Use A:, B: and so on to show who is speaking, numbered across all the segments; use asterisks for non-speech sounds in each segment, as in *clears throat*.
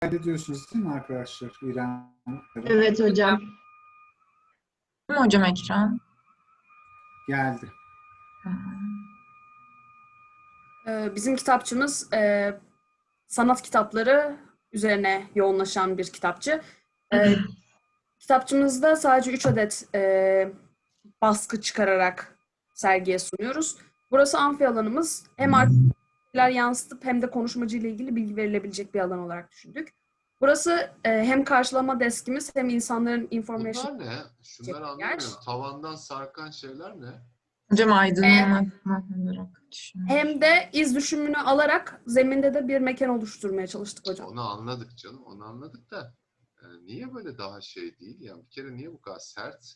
A: kaydediyorsunuz değil mi arkadaşlar? İrem.
B: Evet hocam.
C: Değil mi hocam ekran?
A: Geldi.
D: Ee, Bizim kitapçımız e, sanat kitapları üzerine yoğunlaşan bir kitapçı. Ee, *laughs* kitapçımızda sadece 3 adet e, baskı çıkararak sergiye sunuyoruz. Burası amfi alanımız. Hem arkalar yansıtıp hem de konuşmacı ile ilgili bilgi verilebilecek bir alan olarak düşündük. Burası e, hem karşılama deskimiz hem insanların information
E: Bunlar ne? Şunları
D: Yer.
E: anlamıyorum. Tavandan sarkan şeyler ne?
C: Hocam aydınlanma olarak düşünüyorum.
D: hem de iz düşümünü alarak zeminde de bir mekan oluşturmaya çalıştık hocam.
E: Onu anladık canım. Onu anladık da e, niye böyle daha şey değil? Yani bir kere niye bu kadar sert?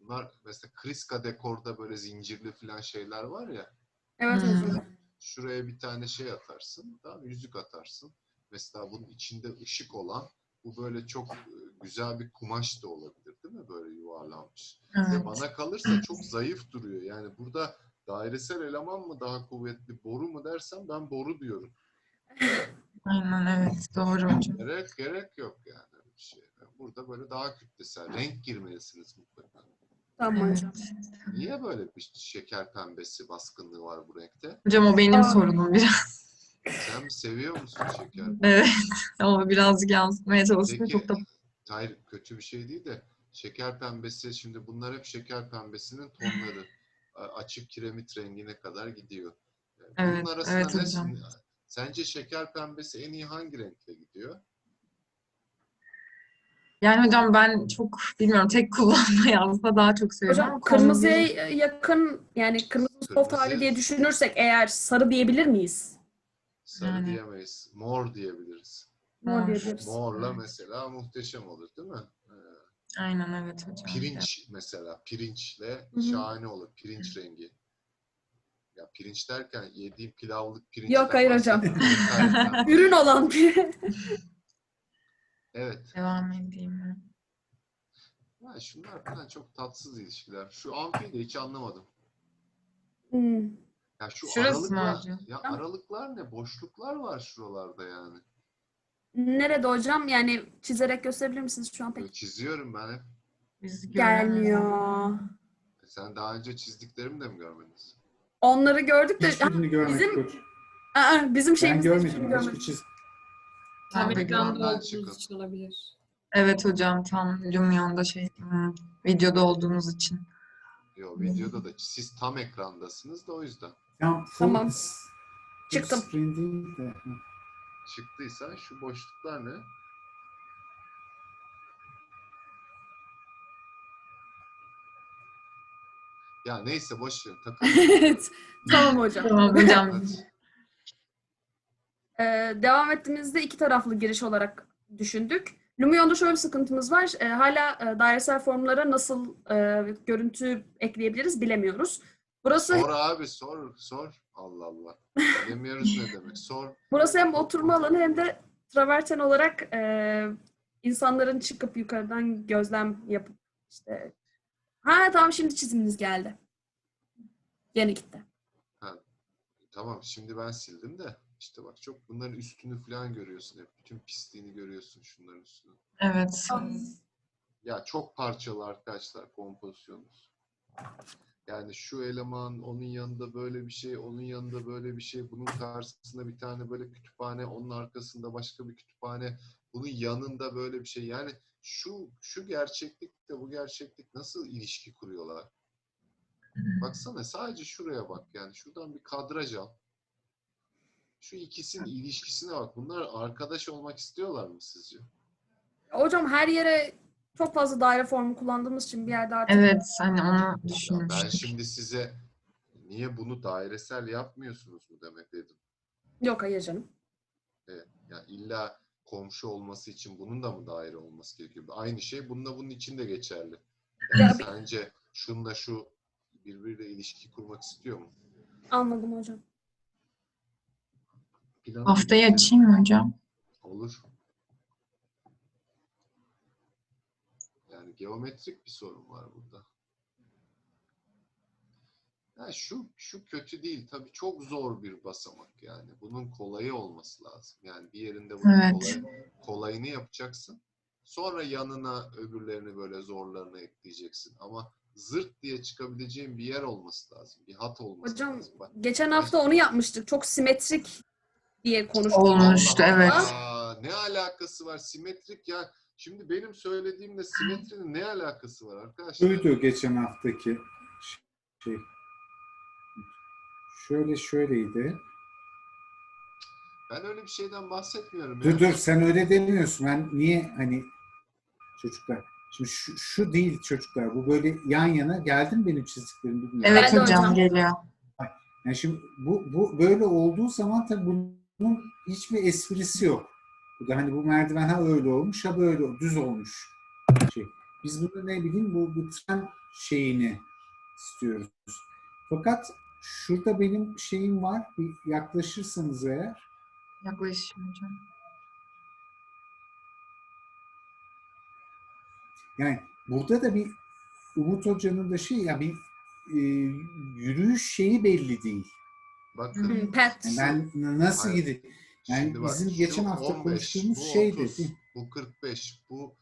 E: Bunlar mesela Kriska dekorda böyle zincirli falan şeyler var ya.
D: Evet
C: Hmm.
D: hocam.
E: Şuraya bir tane şey atarsın. Tamam? Yüzük atarsın. Mesela bunun içinde ışık olan bu böyle çok e, güzel bir kumaş da olabilir değil mi? Böyle yuvarlanmış. Ve
C: Evet.
E: bana kalırsa çok zayıf duruyor. Yani burada dairesel eleman mı daha kuvvetli, boru mu dersem ben boru diyorum.
C: Aynen evet. Doğru hocam.
E: Gerek gerek yok yani bir şey. Burada böyle daha kütlesel, renk girmelisiniz mutlaka.
D: Tamam
C: Evet.
D: hocam.
E: Niye böyle bir şeker pembesi baskınlığı var bu renkte?
C: Hocam o benim
D: Aa.
C: sorunum biraz.
E: Sen mi seviyor musun şeker? *laughs*
C: Evet. Ama birazcık yansıtmaya çalıştım.
E: Peki,
C: Çok da
E: hayır kötü bir şey değil de şeker pembesi şimdi bunlar hep şeker pembesinin tonları. Açık kiremit rengine kadar gidiyor.
C: Evet,
E: Bunun arasında
C: evet
E: ne-
C: hocam.
E: Sence şeker pembesi en iyi hangi renkle gidiyor?
C: Yani hocam ben çok bilmiyorum tek kullanma *laughs* yazma daha çok seviyorum
D: Hocam kırmızıya yakın yani kırmızı soft
E: Kırmızı.
D: hali diye düşünürsek eğer sarı diyebilir miyiz?
E: Sarı
C: Yani.
E: diyemeyiz. Mor diyebiliriz.
D: Mor
C: Mor.
D: diyebiliriz.
E: Morla
C: Evet.
E: mesela muhteşem olur değil mi? Ee,
C: Aynen evet hocam.
E: Pirinç mesela. Pirinçle
D: hı.
E: şahane olur. Pirinç rengi. Ya pirinç derken yediğim pilavlık pirinç.
D: Yok, hayır hocam. *laughs* *laughs* Ürün olan bir
E: evet.
C: Devam edeyim mi?
E: Ya şunlar falan çok tatsız ilişkiler. Şu amfiyi de hiç anlamadım.
D: Hmm.
E: Ya şu
C: Şurası mı
E: aralıklar,
C: hocam?
E: ya aralıklar ne? Boşluklar var şuralarda yani.
D: Nerede hocam? Yani çizerek gösterebilir misiniz şu an pek?
E: Böyle çiziyorum ben hep.
C: Biz.
D: Gelmiyor.
E: E Sen daha önce çizdiklerimi de mi görmediniz?
D: Onları gördük de Ha,
A: Hiçbirini görmedik
D: bizim-
A: hocam.
D: aa, bizim
A: Ben
D: hiçbirini
A: görmedim.
D: görmedik.
A: Hiçbir çiz.
C: Tam
E: Tabii.
C: ekran-
E: Ekrandan
F: olduğunuz için olabilir.
C: Evet hocam tam Lumion'da şey hmm, videoda olduğumuz için.
E: Yok videoda da siz tam ekrandasınız da o yüzden.
A: Tamam. full-
D: Tamam. Çıktım.
A: screen değil de. Hı.
E: Çıktıysa şu boşluklar ne? Ya neyse boş ver. takılma. *laughs*
D: Evet. tamam hocam.
C: Tamam hocam.
E: Hadi.
D: Ee, devam ettiğimizde iki taraflı giriş olarak düşündük. Lumion'da şöyle bir sıkıntımız var. Ee, hala e, dairesel formlara nasıl e, görüntü ekleyebiliriz bilemiyoruz. Burası
E: Sor abi sor sor. Allah Allah. Bilemiyoruz ne demek. Sor.
D: burası hem oturma alanı hem de traverten olarak e, insanların çıkıp yukarıdan gözlem yapıp işte ha tamam şimdi çiziminiz geldi. Yeni gitti.
E: Tamam şimdi ben sildim de. İşte bak çok bunların üstünü falan görüyorsun hep. Bütün pisliğini görüyorsun şunların üstünü.
C: Evet.
E: Ya çok parçalı arkadaşlar kompozisyonumuz. Yani şu eleman, onun yanında böyle bir şey, onun yanında böyle bir şey, bunun karşısında bir tane böyle kütüphane, onun arkasında başka bir kütüphane, bunun yanında böyle bir şey. Yani şu şu gerçeklikle bu gerçeklik nasıl ilişki kuruyorlar? Baksana sadece şuraya bak yani. Şuradan bir kadraj al. Şu ikisinin ilişkisine bak. Bunlar arkadaş olmak istiyorlar mı sizce?
D: Hocam her yere çok fazla daire formu kullandığımız için bir yerde artık
C: Evet hani onu
E: Ya ben
C: düşünmüştüm.
E: şimdi size niye bunu dairesel yapmıyorsunuz mu demek dedim.
D: yok hayır canım.
E: Ya illa komşu olması için bunun da mı daire olması gerekiyor? Aynı şey bununla bunun için de geçerli. Yani
D: Ya
E: sence şunla şu birbiriyle ilişki kurmak istiyor mu?
D: Anladım hocam.
E: Planı
C: Haftayı
E: bir-
C: açayım mı hocam?
E: Olur. Yani geometrik bir sorun var burada. Ha, şu şu kötü değil tabii çok zor bir basamak yani. Bunun kolayı olması lazım. Yani bir yerinde bunun
C: Evet.
E: kolay- kolayını yapacaksın. Sonra yanına öbürlerini böyle zorlarını ekleyeceksin. Ama zırt diye çıkabileceğin bir yer olması lazım. Bir hat olması
D: Hocam,
E: lazım. Bak,
D: Geçen hafta onu yapmıştık. Çok simetrik diye konuştuk.
C: Olmuştu,
E: Allah
C: evet.
E: Allah, Ne alakası var? Simetrik ya. Şimdi benim söylediğimle simetrinin ne alakası var arkadaşlar?
A: Buydu geçen haftaki şey. Şöyle şöyleydi.
E: Ben öyle bir şeyden bahsetmiyorum.
A: Dur
E: ya.
A: dur sen öyle demiyorsun. Ben niye hani çocuklar. Şimdi şu, şu değil çocuklar. Bu böyle yan yana geldi mi benim çizdiklerim bilmiyorum.
C: Evet hocam geliyor.
A: Yani şimdi bu, bu böyle olduğu zaman tabii bunun hiçbir esprisi yok. Bu da hani bu merdiven ha öyle olmuş ha böyle düz olmuş. Şey. Biz bunu ne bileyim bu, bu tren şeyini istiyoruz. Fakat şurada benim şeyim var. Bir yaklaşırsanız eğer
C: Yaklaşayım hocam.
A: yani burada da bir Umut Hoca'nın da şey ya bir e, yürüyüş şeyi belli değil.
E: Bakın.
D: Pet.
A: Yani ben nasıl
E: Hayır.
A: gideyim? Yani
E: Şimdi bak,
A: bizim geçen hafta
E: 15,
A: konuştuğumuz
E: bu
A: şey
E: 30,
A: dedi.
E: Bu 45, bu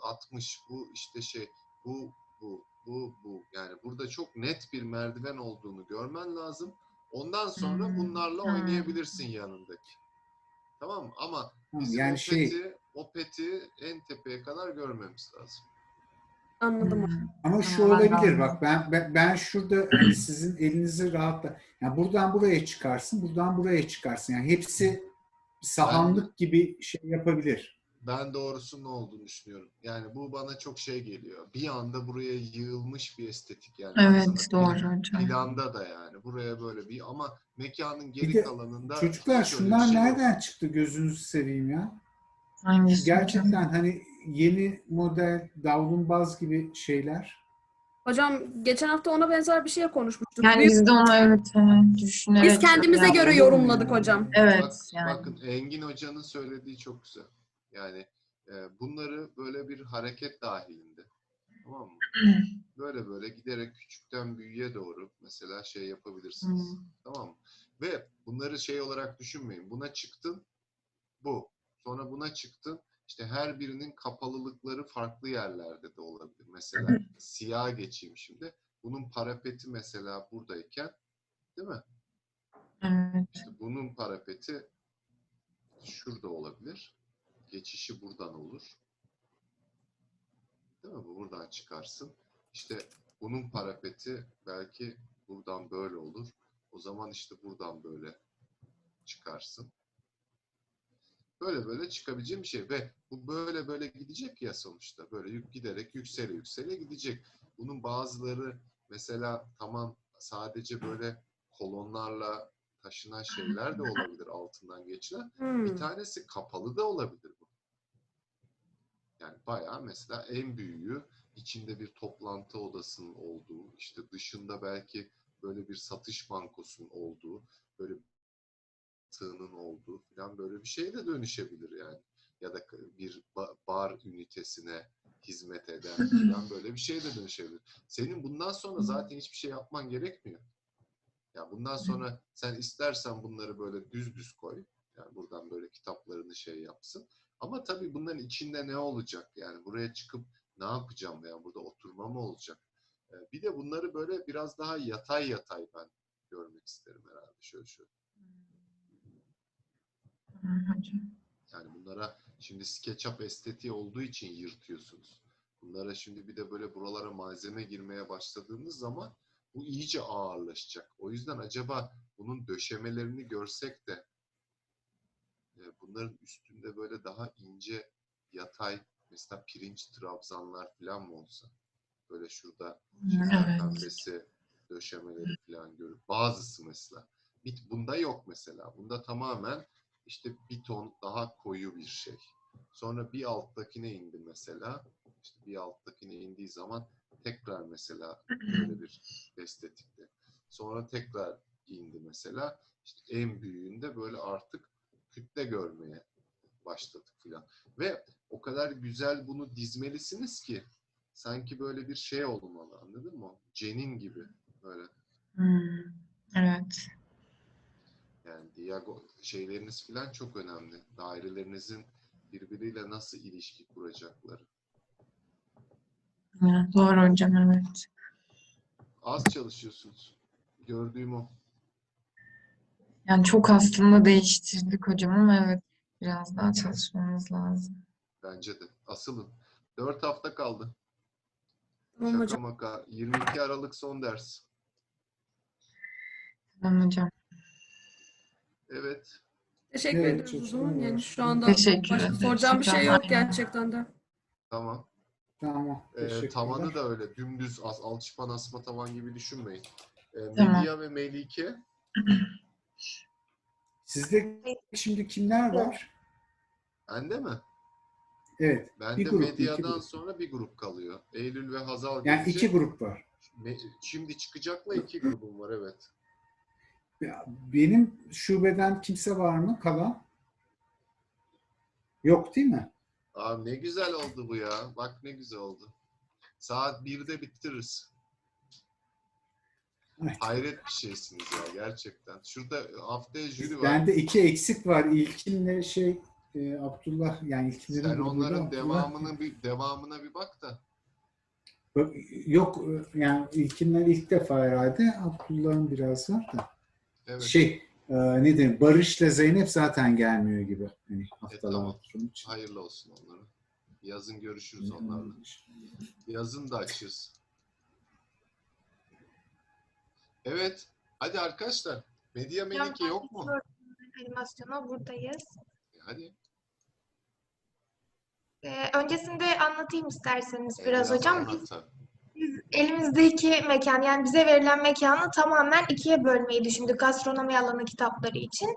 E: 60, bu işte şey, bu, bu, bu, bu. Yani burada çok net bir merdiven olduğunu görmen lazım. Ondan sonra
C: Hmm,
E: bunlarla
C: hmm.
E: oynayabilirsin yanındaki. Tamam mı? Ama bizim
A: yani
E: o,
A: şey
E: peti, o peti en tepeye kadar görmemiz lazım.
D: Anladım.
C: Hmm.
A: ama şu
C: ben de
A: olabilir
C: anladım.
A: bak ben ben, ben şurada *clears throat* sizin elinizi rahatla. Yani buradan buraya çıkarsın, buradan buraya çıkarsın. Yani hepsi sahanlık gibi şey yapabilir.
E: Ben doğrusunun olduğunu düşünüyorum. Yani bu bana çok şey geliyor. Bir anda buraya yığılmış bir estetik yani.
C: Evet doğru hocam.
E: Planda da yani. Buraya böyle bir ama mekanın geri
A: Bir de
E: kalanında
A: Çocuklar şunlar
E: şey yok.
A: nereden çıktı gözünüzü seveyim ya?
C: Hangisi hocam?
A: Gerçekten hani yeni model davlumbaz gibi şeyler.
D: Hocam geçen hafta ona benzer bir şey konuşmuştuk.
C: Yani
D: Büyük-
C: biz de onu evet evet, düşünerek
D: biz kendimize
C: yaptık.
D: göre yorumladık hocam.
C: Evet
E: Bak-
C: yani.
E: Bakın Engin Hoca'nın söylediği çok güzel. Yani e, bunları böyle bir hareket dahilinde. Tamam mı? *clears throat* Böyle böyle giderek küçükten büyüğe doğru mesela şey yapabilirsiniz.
C: Hmm.
E: Tamam mı? Ve bunları şey olarak düşünmeyin. Buna çıktın bu. Sonra buna çıktın. İşte her birinin kapalılıkları farklı yerlerde de olabilir. Mesela siyah geçeyim şimdi. Bunun parapeti mesela buradayken değil mi?
C: Evet.
E: İşte bunun parapeti şurada olabilir. Geçişi buradan olur. Değil mi? Bu buradan çıkarsın. İşte bunun parapeti belki buradan böyle olur. O zaman işte buradan böyle çıkarsın. Böyle böyle çıkabileceğim bir şey ve bu böyle böyle gidecek ya sonuçta. Böyle yük giderek yüksele yüksele gidecek. Bunun bazıları mesela tamam sadece böyle kolonlarla taşınan şeyler de olabilir altından geçilen.
D: Hmm.
E: Bir tanesi kapalı da olabilir bu. Yani bayağı mesela en büyüğü içinde bir toplantı odasının olduğu, işte dışında belki böyle bir satış bankosunun olduğu, böyle tığının olduğu falan böyle bir şeye de dönüşebilir yani. Ya da bir ba- bar ünitesine hizmet eden *laughs* falan böyle bir şeye de dönüşebilir. Senin bundan sonra zaten hiçbir şey yapman gerekmiyor. Ya bundan sonra sen istersen bunları böyle düz düz koy. Yani buradan böyle kitaplarını şey yapsın. Ama tabii bunların içinde ne olacak? Yani buraya çıkıp ne yapacağım? Yani burada oturma mı olacak? Bir de bunları böyle biraz daha yatay yatay ben görmek isterim herhalde. Şöyle şöyle. Yani bunlara şimdi SketchUp estetiği olduğu için yırtıyorsunuz. Bunlara şimdi bir de böyle buralara malzeme girmeye başladığınız zaman bu iyice ağırlaşacak. O yüzden acaba bunun döşemelerini görsek de e, bunların üstünde böyle daha ince yatay mesela pirinç trabzanlar falan mı olsa? Böyle şurada şeker
C: Evet.
E: pembesi döşemeleri falan görüp bazısı mesela. Bir- Bunda yok mesela. Bunda tamamen işte bir ton daha koyu bir şey. Sonra bir alttakine indi mesela. İşte bir alttakine indiği zaman tekrar mesela böyle bir estetikte. Sonra tekrar indi mesela. İşte en büyüğünde böyle artık kütle görmeye başladık filan. Ve o kadar güzel bunu dizmelisiniz ki sanki böyle bir şey olmalı anladın mı? Cenin gibi böyle.
C: Hmm, evet.
E: Yani diago şeyleriniz falan çok önemli. Dairelerinizin birbiriyle nasıl ilişki kuracakları.
C: Doğru hocam evet.
E: Az çalışıyorsunuz. Gördüğüm o.
C: Yani çok aslında değiştirdik hocam ama evet biraz daha çalışmamız lazım.
E: Bence de. Asılın. 4 hafta kaldı.
D: Tamam
E: Şaka
D: hocam.
E: maka. 22 Aralık son ders.
C: Tamam hocam.
E: Evet.
D: Teşekkür
A: Evet,
D: ederiz o zaman. Yani şu anda
C: Teşekkür
D: başka
C: ederim.
D: soracağım bir şey yok gerçekten de.
E: Tamam.
A: Tamam.
E: Ee,
A: teşekkürler.
E: tavanı da öyle. Dümdüz as, alçıpan asma tavan gibi düşünmeyin. Ee,
C: Tamam.
E: Medya ve Melike. *clears throat*
A: Sizde şimdi kimler var?
E: Bende mi?
A: Evet.
E: Bende
A: Bir grup, iki
E: medyadan
A: grup.
E: sonra bir grup kalıyor. Eylül ve Hazal
A: Yani
E: gelecek.
A: iki grup var.
E: Me- Şimdi çıkacakla iki grubum var evet.
A: Benim şubeden kimse var mı kalan? Yok değil mi?
E: Abi ne güzel oldu bu ya. Bak ne güzel oldu. Saat 1'de bitiririz.
A: Evet.
E: Hayret bir şeysiniz ya gerçekten. Şurada haftaya jüri var.
A: Bende iki eksik var. İlkinle şey e, Abdullah yani ilkinlerin
E: Sen onların devamını bir devamına bir bak da.
A: Yok e, yani ilkinler ilk defa herhalde. Abdullah'ın biraz var da.
E: Evet.
A: Şey e, ne diyeyim Barış'la Zeynep zaten gelmiyor gibi. Hani
E: E,
A: haftalar
E: tamam. Hayırlı olsun onlara. Yazın görüşürüz onlarla. Yazın da açız. Evet. Hadi arkadaşlar. Medya Melike yok mu?
B: Animasyona buradayız.
E: Hadi.
B: Ee, öncesinde anlatayım isterseniz
E: E,
B: biraz hocam. Biz,
E: anlat
B: elimizdeki mekan yani bize verilen mekanı tamamen ikiye bölmeyi düşündük gastronomi alanı kitapları için.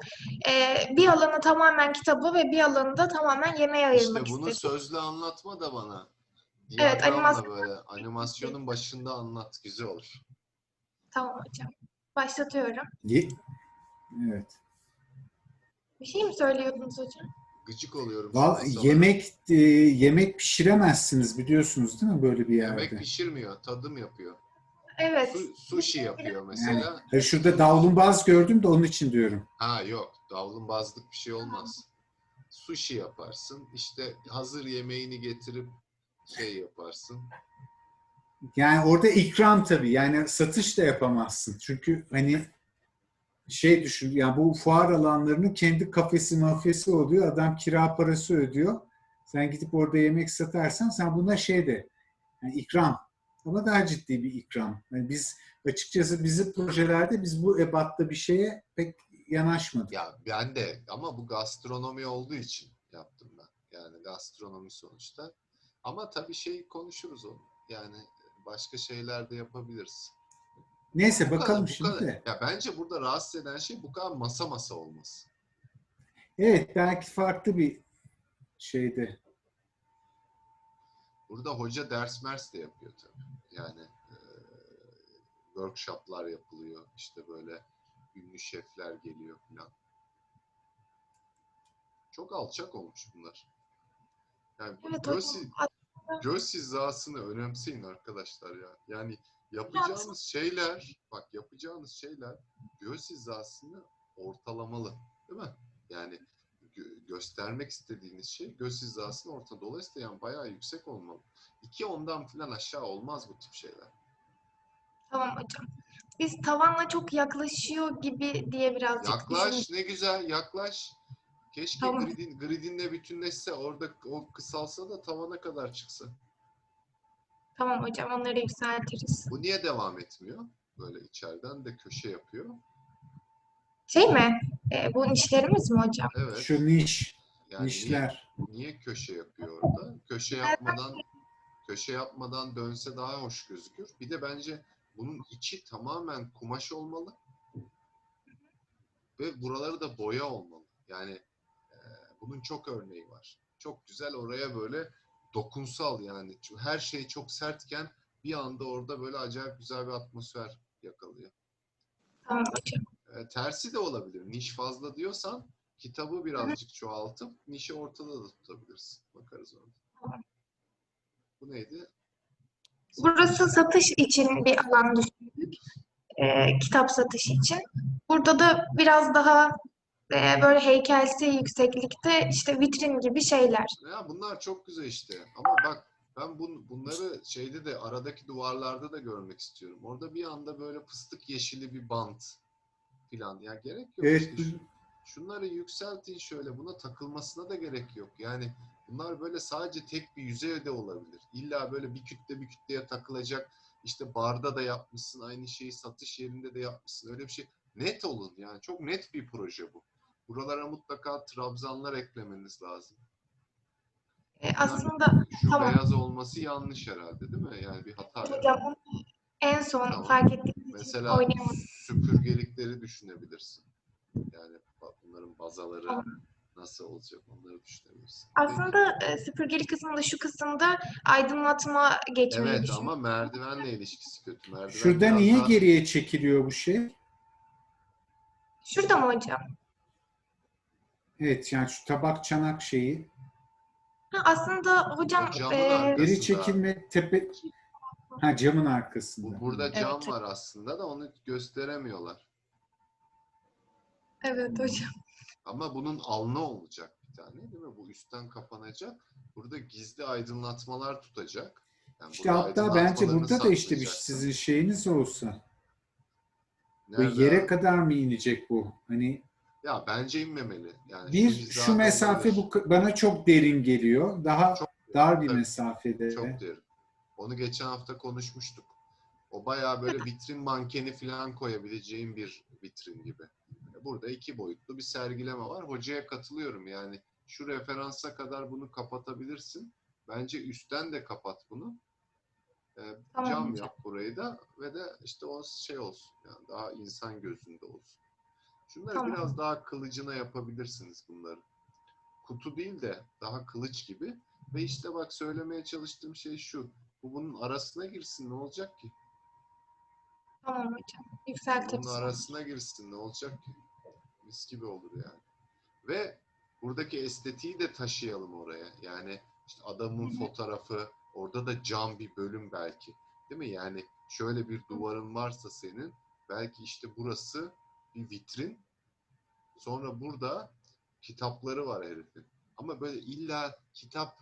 B: Ee, bir alanı tamamen kitabı ve bir alanı da tamamen yemeğe
E: İşte
B: ayırmak
E: bunu
B: istedik.
E: sözlü anlatma da bana.
B: Evet,
E: Diyagramla
B: animasyon-
E: böyle animasyonun başında anlat. Güzel olur.
B: Tamam hocam. Başlatıyorum.
A: Evet.
B: Bir şey mi söylüyordunuz hocam?
E: Gıcık oluyorum.
A: Val yemek e, yemek pişiremezsiniz biliyorsunuz değil mi böyle bir yerde?
E: Yemek pişirmiyor. Tadım yapıyor.
B: Evet.
E: Su, sushi yapıyor mesela.
A: Hayır, şurada davlumbaz gördüm de onun için diyorum.
E: Ha yok. Davlumbazlık bir şey olmaz. Sushi yaparsın. İşte hazır yemeğini getirip şey yaparsın.
A: Yani orada ikram tabii. Yani satış da yapamazsın. Çünkü hani şey düşün, yani bu fuar alanlarının kendi kafesi mafyası oluyor. Adam kira parası ödüyor. Sen gidip orada yemek satarsan sen buna şey de yani ikram. Ama daha ciddi bir ikram. Yani biz açıkçası bizim projelerde biz bu ebatta bir şeye pek yanaşmadık.
E: Ya ben de ama bu gastronomi olduğu için yaptım ben. Yani gastronomi sonuçta. Ama tabii şey konuşuruz onu. Yani başka şeyler de yapabiliriz.
A: Neyse
E: Bu kadar-
A: bakalım
E: bu
A: şimdi
E: kadar-
A: de.
E: Ya bence burada rahatsız eden şey bu kadar masa masa olması.
A: Evet belki farklı bir şeyde.
E: Burada hoca ders mers de yapıyor tabii. Yani e, workshoplar yapılıyor. İşte böyle ünlü şefler geliyor falan. Çok alçak olmuş bunlar. Yani
B: Evet
E: göz, göz hizasını önemseyin arkadaşlar ya. Yani yapacağınız şeyler, bak yapacağınız şeyler göz hizasını ortalamalı. Değil mi? Yani gö- göstermek istediğiniz şey göz hizasını orta. Dolayısıyla yani bayağı yüksek olmalı. İki ondan falan aşağı olmaz bu tip şeyler.
B: Tamam hocam. Biz tavanla çok yaklaşıyor gibi diye birazcık
E: Yaklaş
B: düşündük.
E: ne güzel yaklaş. Keşke
B: Tamam.
E: gridin, gridinle bütünleşse orada o kısalsa da tavana kadar çıksa.
B: Tamam hocam onları yükseltiriz.
E: Bu niye devam etmiyor? Böyle içeriden de köşe yapıyor.
B: Şey mi? E, bu işlerimiz mi hocam?
E: Evet.
A: Şu niş,
E: yani niye-
A: nişler.
E: Niye köşe yapıyor orada? Köşe yapmadan köşe yapmadan dönse daha hoş gözükür. Bir de bence bunun içi tamamen kumaş olmalı. Ve buraları da boya olmalı. Yani e, bunun çok örneği var. Çok güzel oraya böyle dokunsal yani. Çünkü Her şey çok sertken bir anda orada böyle acayip güzel bir atmosfer yakalıyor.
B: Tamam hocam.
E: E, tersi de olabilir. Niş fazla diyorsan kitabı birazcık çoğaltıp nişi ortada da tutabilirsin. Bakarız orada.
B: Tamam.
E: Bu neydi?
B: Burası satış için bir alan düşündük. e, kitap satışı için. Burada da biraz daha e, böyle heykelsi yükseklikte işte vitrin gibi şeyler.
E: Ya bunlar çok güzel işte. Ama bak ben bun, bunları şeyde de aradaki duvarlarda da görmek istiyorum. Orada bir anda böyle fıstık yeşili bir bant filan. Ya gerek yok
A: Evet,
E: işte. Şu- Şunları yükseltin şöyle. Buna takılmasına da gerek yok. Yani bunlar böyle sadece tek bir yüzeye de olabilir. İlla böyle bir kütle bir kütleye takılacak. İşte barda da yapmışsın. Aynı şeyi satış yerinde de yapmışsın. Öyle bir şey. Net olun yani. Çok net bir proje bu. Buralara mutlaka trabzanlar eklemeniz lazım.
B: E, aslında
E: Şu
B: Tamam.
E: beyaz olması yanlış herhalde değil mi? Yani bir hata.
B: hocam bunu en son
E: Tamam.
B: fark ettiğimiz
E: Mesela süpürgelikleri düşünebilirsin. Yani bunların bazaları
B: Tamam.
E: nasıl olacak onları düşünebilirsin.
B: Aslında e, süpürgeli kısmında şu kısımda aydınlatma geçmeyi
E: Evet
B: düşünüyorum.
E: ama merdivenle ilişkisi kötü. Merdiven
A: Şurada niye
E: daha-
A: geriye çekiliyor bu şey?
B: Şurada mı hocam?
A: Evet yani şu tabak çanak şeyi.
B: Ha, aslında hocam
E: camın
B: e.
A: Geri çekilme tepe... Ha camın arkasında.
E: Bu- Burada cam
C: Evet.
E: var aslında da onu gösteremiyorlar.
B: evet hocam.
E: Ama bunun alnı olacak bir tane değil mi? Bu üstten kapanacak. Burada gizli aydınlatmalar tutacak. Yani
A: İşte
E: burada
A: hatta bence
E: aydınlatmalarını
A: burada da işte bir
E: saklayacaksın.
A: sizin şeyiniz olsa. Bu
E: Nerede
A: yere
E: abi?
A: kadar mı inecek bu? Hani
E: Ya bence inmemeli. Yani
A: bir şu mesafe bu bana çok derin geliyor. Daha
E: Çok
A: dar bir
E: Tabii.
A: mesafede.
E: Çok derin. Onu geçen hafta konuşmuştuk. O bayağı böyle *laughs* vitrin mankeni falan koyabileceğim bir vitrin gibi. Burada iki boyutlu bir sergileme var. Hocaya katılıyorum yani. Şu referansa kadar bunu kapatabilirsin. Bence üstten de kapat bunu. Ee,
B: Tamam
E: cam yap burayı da ve de işte o şey olsun. Yani daha insan gözünde olsun. Şunları
B: Tamam.
E: biraz daha kılıcına yapabilirsiniz bunları. Kutu değil de daha kılıç gibi. Ve işte bak söylemeye çalıştığım şey şu. Bu bunun arasına girsin ne olacak ki?
B: Tamam hocam.
E: Bunun
B: Yükseltiriz.
E: arasına girsin ne olacak ki? Mis gibi olur yani. Ve buradaki estetiği de taşıyalım oraya. Yani işte adamın fotoğrafı, orada da cam bir bölüm belki. Değil mi? Yani şöyle bir duvarın varsa senin, belki işte burası bir vitrin. Sonra burada kitapları var herifin. Ama böyle illa kitap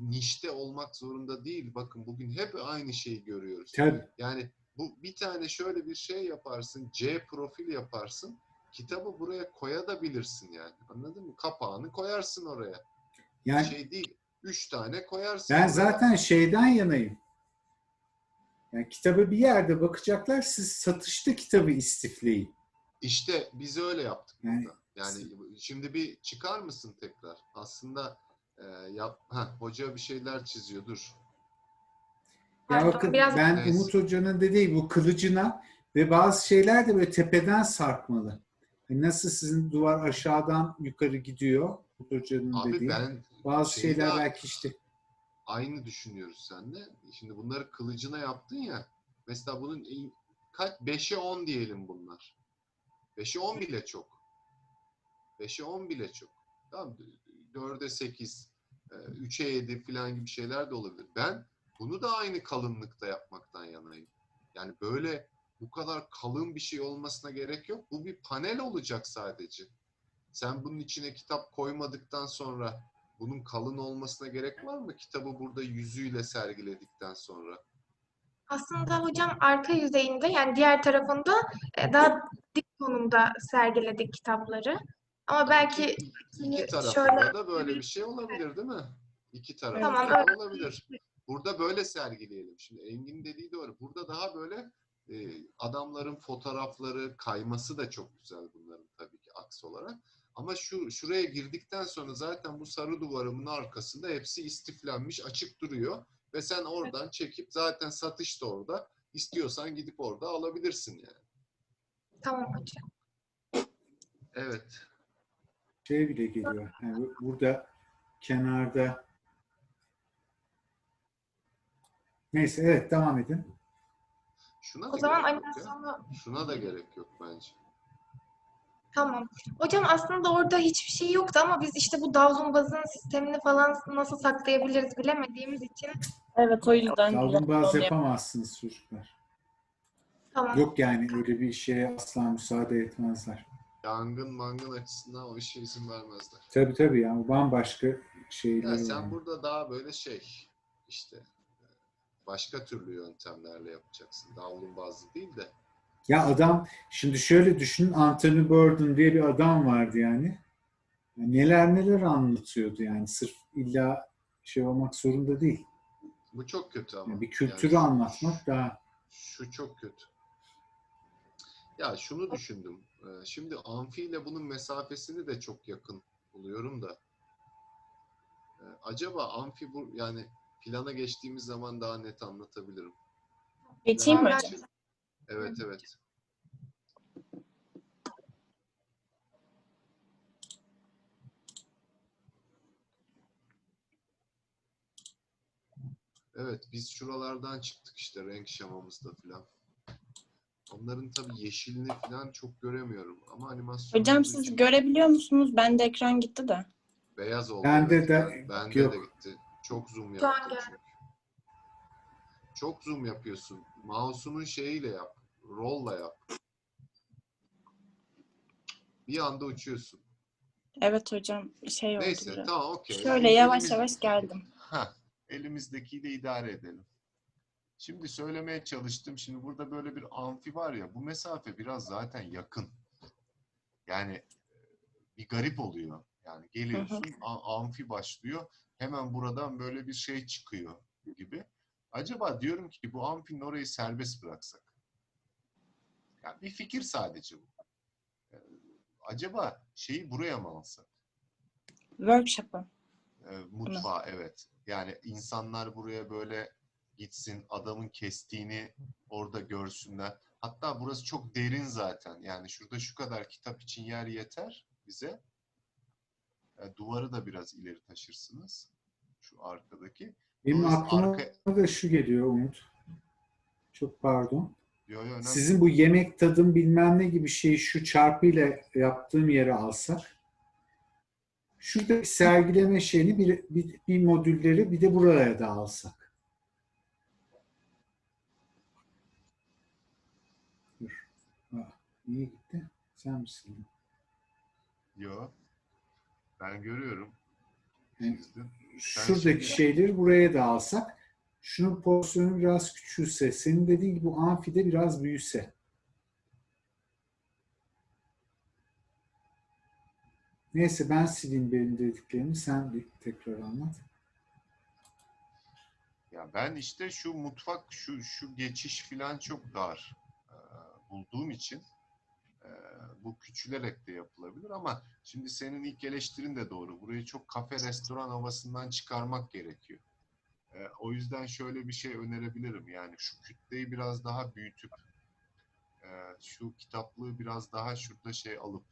E: nişte olmak zorunda değil. Bakın bugün hep aynı şeyi görüyoruz.
A: Tabii.
E: Yani bu bir tane şöyle bir şey yaparsın, C profil yaparsın. Kitabı buraya koyabilirsin yani. Anladın mı? Kapağını koyarsın oraya.
A: Yani
E: Şey değil. Üç tane koyarsın.
A: ben
E: oraya.
A: zaten şeyden yanayım. Yani kitabı bir yerde bakacaklar, siz satışta kitabı istifleyin.
E: İşte biz öyle yaptık
A: Yani-
E: burada. Yani şimdi bir çıkar mısın tekrar? Aslında e, yap, ha, hoca bir şeyler çiziyor. Dur.
A: Ya bakın
B: biraz-
A: ben
E: Evet.
A: Umut Hoca'nın dediği bu kılıcına ve bazı şeyler de böyle tepeden sarkmalı. Hani nasıl sizin duvar aşağıdan yukarı gidiyor Umut Hoca'nın
E: Abi
A: dediği.
E: ben
A: bazı şeyler
E: daha-
A: belki işte
E: aynı düşünüyoruz seninle. Şimdi bunları kılıcına yaptın ya. Mesela bunun en- kaç 5'e 10 diyelim bunlar. 5'e 10 bile çok. 5'e 10 bile çok. Tamam 4'e 8, 3'e 7 falan gibi şeyler de olabilir. Ben bunu da aynı kalınlıkta yapmaktan yanayım. Yani böyle bu kadar kalın bir şey olmasına gerek yok. Bu bir panel olacak sadece. Sen bunun içine kitap koymadıktan sonra bunun kalın olmasına gerek var mı? Kitabı burada yüzüyle sergiledikten sonra.
B: Aslında hocam arka yüzeyinde yani diğer tarafında e, daha dik konumda sergiledik kitapları. Ama belki
E: İki, iki
B: şöyle-
E: tarafında da böyle bir şey olabilir değil mi? İki tarafında
B: Tamam,
E: da
B: öyle.
E: olabilir. Burada böyle sergileyelim. Şimdi Engin dediği doğru. Burada daha böyle e, adamların fotoğrafları kayması da çok güzel bunların tabii ki aks olarak. Ama şu şuraya girdikten sonra zaten bu sarı duvarımın arkasında hepsi istiflenmiş, açık duruyor ve sen oradan çekip zaten satış da orada. İstiyorsan gidip orada alabilirsin yani.
B: tamam hocam.
E: Evet.
A: şey bile geliyor. Yani bu- burada kenarda Neyse evet devam edin.
E: Şuna
B: O
E: da
B: zaman
E: gerek yok ya. Şuna da gerek yok bence.
B: Tamam. Hocam aslında orada hiçbir şey yoktu ama biz işte bu davlumbazın sistemini falan nasıl saklayabiliriz bilemediğimiz için
F: Evet o yüzden onu
A: yapamazsınız çocuklar.
B: Tamam.
A: Yok yani öyle bir şeye asla müsaade etmezler.
E: Yangın mangın açısından o işe izin vermezler.
A: Tabii tabii yani başka şeyler
E: Ya sen
A: var.
E: burada daha böyle şey işte e, başka türlü yöntemlerle yapacaksın. Davulun bazlı değil de.
A: Ya adam şimdi şöyle düşünün Anthony Bourdain diye bir adam vardı yani. Ya Neler neler anlatıyordu yani sırf illa şey olmak zorunda değil.
E: Bu çok kötü ama.
A: Yani bir kültürü
E: Yani
A: anlatmak daha
E: Şu çok kötü. Ya şunu düşündüm. Ee, Şimdi amfi ile bunun mesafesini de çok yakın buluyorum da. Ee, Acaba amfi bu yani plana geçtiğimiz zaman daha net anlatabilirim.
F: Geçeyim mi
E: Plan
F: hocam?
E: Evet evet. Evet biz şuralardan çıktık işte renk şemamızda filan. Onların tabii yeşilini filan çok göremiyorum ama animasyon
F: Hocam siz
E: için
F: görebiliyor musunuz? Bende ekran gitti de.
E: beyaz oldu.
A: Bende
E: evet
A: de
E: ya. Bende
A: yok.
E: de gitti. Çok zoom yaptı çünkü. Çok zoom yapıyorsun. Mouse'unun şeyiyle yap. Roll'la yap. Bir anda uçuyorsun.
F: Evet hocam şey oldu
E: Neyse
F: biraz.
E: tamam okey.
F: Şöyle
E: Şimdi
F: yavaş
E: elimiz-
F: yavaş geldim.
E: Ha, elimizdekiyle idare edelim. Şimdi söylemeye çalıştım. Şimdi burada böyle bir amfi var ya, bu mesafe biraz zaten yakın. Yani e, bir garip oluyor. Yani geliyorsun, a- amfi başlıyor. Hemen buradan böyle bir şey çıkıyor gibi. Acaba diyorum ki bu amfinin orayı serbest bıraksak. Yani bir fikir sadece bu. Ee, Acaba şeyi buraya mı alsak?
F: Workshop'ı.
E: E, mutfağı evet. Yani insanlar buraya böyle gitsin, adamın kestiğini orada görsünler. Hatta burası çok derin zaten. Yani şurada şu kadar kitap için yer yeter bize. E, duvarı da biraz ileri taşırsınız. Şu arkadaki.
A: Benim aklıma
E: arka-
A: da şu geliyor Umut. Çok pardon.
E: Yo, yo, önemli.
A: Sizin bu yemek tadım bilmem ne gibi şeyi şu çarpıyla yaptığım yere alsak. Şurada bir sergileme şeyini bir, bir, bir modülleri bir de buraya da alsak. Dur. Ah, niye gitti? Sen misin?
E: Yo. Ben görüyorum.
A: Yani
E: Çizdim.
A: Şuradaki
E: şimdi-
A: şeyleri buraya da alsak. Şunun pozisyonu biraz küçülse, senin dediğin gibi bu amfide biraz büyüse. Neyse ben sileyim benim dediklerimi. Sen bir tekrar anlat.
E: Ya ben işte şu mutfak, şu şu geçiş filan çok dar e, bulduğum için bu küçülerek de yapılabilir ama şimdi senin ilk eleştirin de doğru. Burayı çok kafe, restoran havasından çıkarmak gerekiyor. E, o yüzden şöyle bir şey önerebilirim. Yani şu kütleyi biraz daha büyütüp e, şu kitaplığı biraz daha şurada şey alıp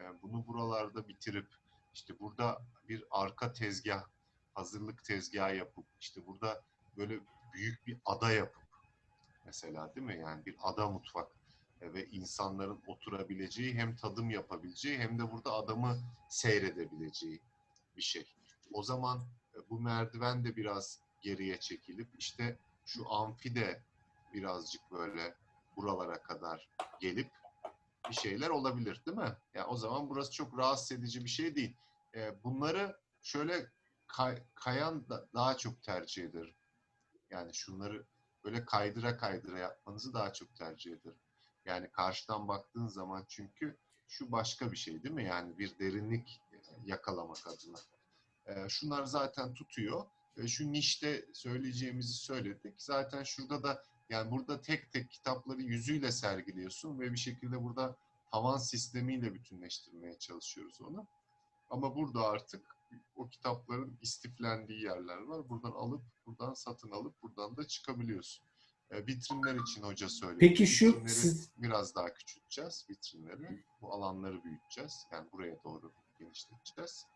E: e, bunu buralarda bitirip işte burada bir arka tezgah hazırlık tezgahı yapıp işte burada böyle büyük bir ada yapıp mesela değil mi? Yani bir ada mutfak ve insanların oturabileceği hem tadım yapabileceği hem de burada adamı seyredebileceği bir şey. O zaman e, bu merdiven de biraz geriye çekilip işte şu amfi de birazcık böyle buralara kadar gelip bir şeyler olabilir değil mi? Ya o zaman burası çok rahatsız edici bir şey değil. E, bunları şöyle kay- kayan da daha çok tercih ederim. Yani şunları böyle kaydıra kaydıra yapmanızı daha çok tercih ederim. Yani karşıdan baktığın zaman çünkü şu başka bir şey değil mi? Yani bir derinlik e, yakalamak adına. E, şunlar zaten tutuyor. E, şu nişte söyleyeceğimizi söyledik. Zaten şurada da yani burada tek tek kitapları yüzüyle sergiliyorsun ve bir şekilde burada tavan sistemiyle bütünleştirmeye çalışıyoruz onu. Ama burada artık o kitapların istiflendiği yerler var. Buradan alıp, buradan satın alıp, buradan da çıkabiliyorsun. E, vitrinler için hoca söyledi.
A: Peki şu
E: Vitrinleri
A: siz
E: biraz daha küçülteceğiz vitrinleri. Bu alanları büyüteceğiz. Yani buraya doğru genişleteceğiz.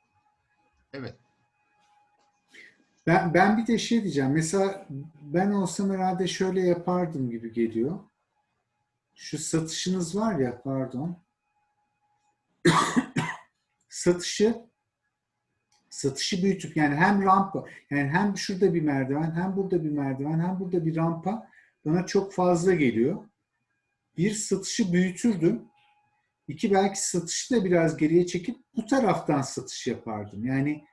E: Evet.
A: Ben, ben bir de şey diyeceğim. Mesela ben olsam herhalde şöyle yapardım gibi geliyor. Şu satışınız var ya pardon. *coughs* Satışı satışı büyütüp yani hem rampa yani hem şurada bir merdiven hem burada bir merdiven hem burada bir rampa bana çok fazla geliyor. bir satışı büyütürdüm. İki belki satışı da biraz geriye çekip bu taraftan satış yapardım. Yani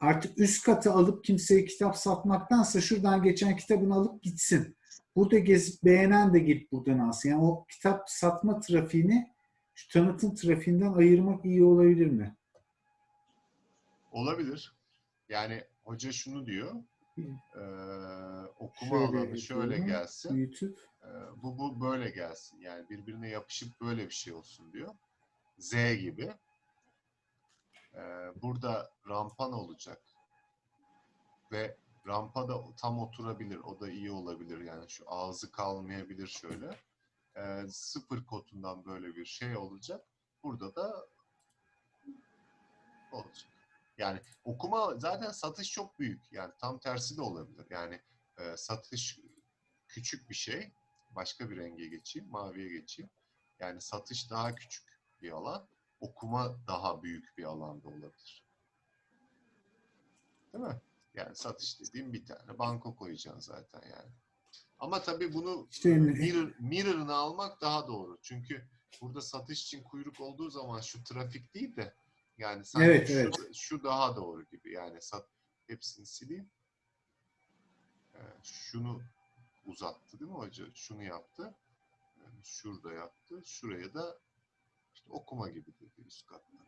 A: artık üst katı alıp kimseye kitap satmaktansa şuradan geçen kitabını alıp gitsin. Burada gezip beğenen de gelip buradan alsın. Yani o kitap satma trafiğini şu tanıtım trafiğinden ayırmak iyi olabilir mi?
E: Olabilir. Yani hoca şunu diyor. Eee, okuma
A: Şöyle
E: alanı şöyle gelsin.
A: Büyütüp
E: eee, bu bu böyle gelsin. Yani birbirine yapışıp böyle bir şey olsun diyor. Z gibi. Eee, burada rampan olacak. Ve rampa da tam oturabilir. O da iyi olabilir. Yani şu ağzı kalmayabilir şöyle. Eee, sıfır kotundan böyle bir şey olacak. Burada da olacak. Yani okuma zaten satış çok büyük. Yani tam tersi de olabilir. Yani e, satış küçük bir şey. Başka bir renge geçeyim, maviye geçeyim. Yani satış daha küçük bir alan. Okuma daha büyük bir alanda olabilir. Değil mi? Yani satış dediğim bir tane. Banko koyacaksın zaten yani. Ama tabii bunu
A: işte
E: mirror, mirror'ını almak daha doğru. Çünkü burada satış için kuyruk olduğu zaman şu trafik değil de yani sanki
A: Evet,
E: şu,
A: evet.
E: şu daha doğru gibi. Yani sat, hepsini sileyim. Ee, şunu uzattı değil mi hoca? Şunu yaptı. Yani şurada yaptı. Şuraya da işte okuma gibi dedi üst hafif.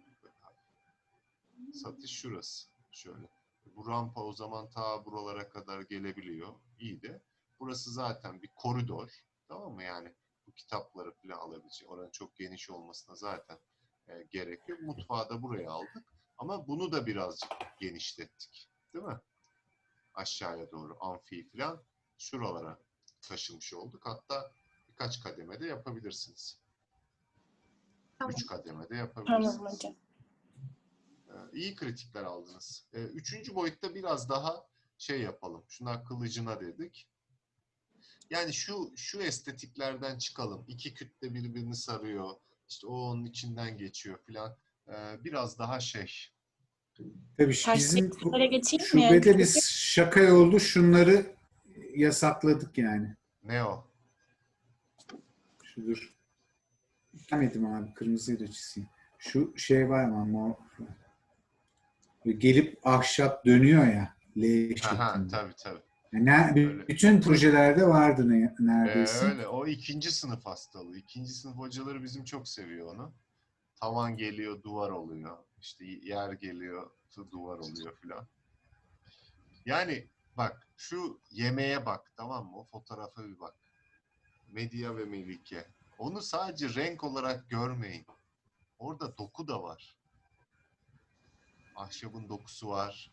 E: Satış şurası. Şöyle. Bu rampa o zaman ta buralara kadar gelebiliyor. İyi de. Burası zaten bir koridor. Tamam mı? Yani bu kitapları falan alabilecek. Oranın çok geniş olmasına zaten e, gerek yok. Mutfağı da buraya aldık. Ama bunu da birazcık genişlettik. Değil mi? Aşağıya doğru amfi falan şuralara taşımış olduk. Hatta birkaç kademede yapabilirsiniz.
B: Tamam.
E: Üç kademede yapabilirsiniz.
F: Tamam hocam.
E: Ee, İyi kritikler aldınız. Ee, Üçüncü boyutta biraz daha şey yapalım. Şuna kılıcına dedik. Yani şu şu estetiklerden çıkalım. İki kütle birbirini sarıyor. İşte o onun içinden geçiyor filan. Ee, biraz daha şey.
A: tabii bizim
F: geçeyim mi?
A: şubede biz şaka yollu şunları yasakladık yani.
E: Ne o?
A: Şudur. Demedim abi kırmızıyla çizeyim. Şu şey var ama mor. Gelip ahşap dönüyor ya. L
E: Aha, tabii tabii.
A: Yani
E: Öyle.
A: bütün projelerde vardı ne,
E: Ee,
A: neredeyse.
E: öyle. O ikinci sınıf hastalığı. İkinci sınıf hocaları bizim çok seviyor onu. Tavan geliyor, duvar oluyor. İşte yer geliyor, duvar oluyor filan. Yani bak şu yemeğe bak tamam mı? O fotoğrafa bir bak. Medya ve Melike. Onu sadece renk olarak görmeyin. Orada doku da var. Ahşabın dokusu var.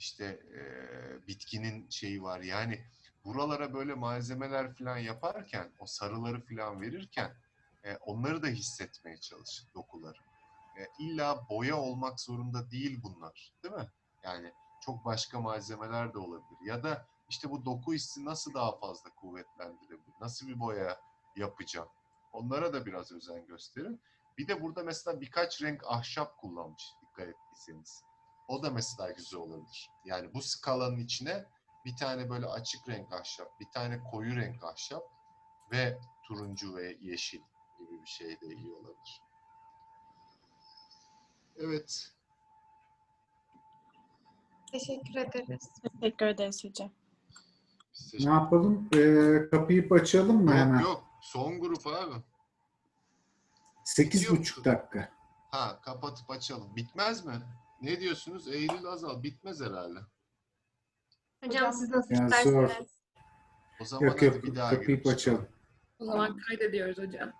E: İşte eee, bitkinin şeyi var. Yani buralara böyle malzemeler falan yaparken, o sarıları falan verirken e, onları da hissetmeye çalışın dokuları. E, illa boya olmak zorunda değil bunlar, değil mi? Yani çok başka malzemeler de olabilir. Ya da işte bu doku hissi nasıl daha fazla kuvvetlendirebilir? Nasıl bir boya yapacağım? Onlara da biraz özen gösterin. Bir de burada mesela birkaç renk ahşap kullanmış dikkat ettiyseniz. O da mesela güzel olabilir. Yani bu skalanın içine bir tane böyle açık renk ahşap, bir tane koyu renk ahşap ve turuncu ve yeşil gibi bir şey de iyi olabilir. Evet.
B: Teşekkür ederiz.
F: Teşekkür ederiz hocam.
E: Biz
A: Ne
E: teşekkür-
A: yapalım? Ee, kapıyı açalım mı hemen?
E: Yok yok. Son grup abi.
A: Sekiz
E: Bitiyor
A: buçuk dakika.
E: Ha kapatıp açalım. Bitmez mi? Ne diyorsunuz? Eylül Azal bitmez herhalde.
B: Hocam siz nasıl
A: Ya
B: isterseniz.
A: zor.
E: O zaman
A: Yok
E: hadi
A: yok
E: bir daha
A: kapıyı açalım.
G: O zaman kaydediyoruz hocam.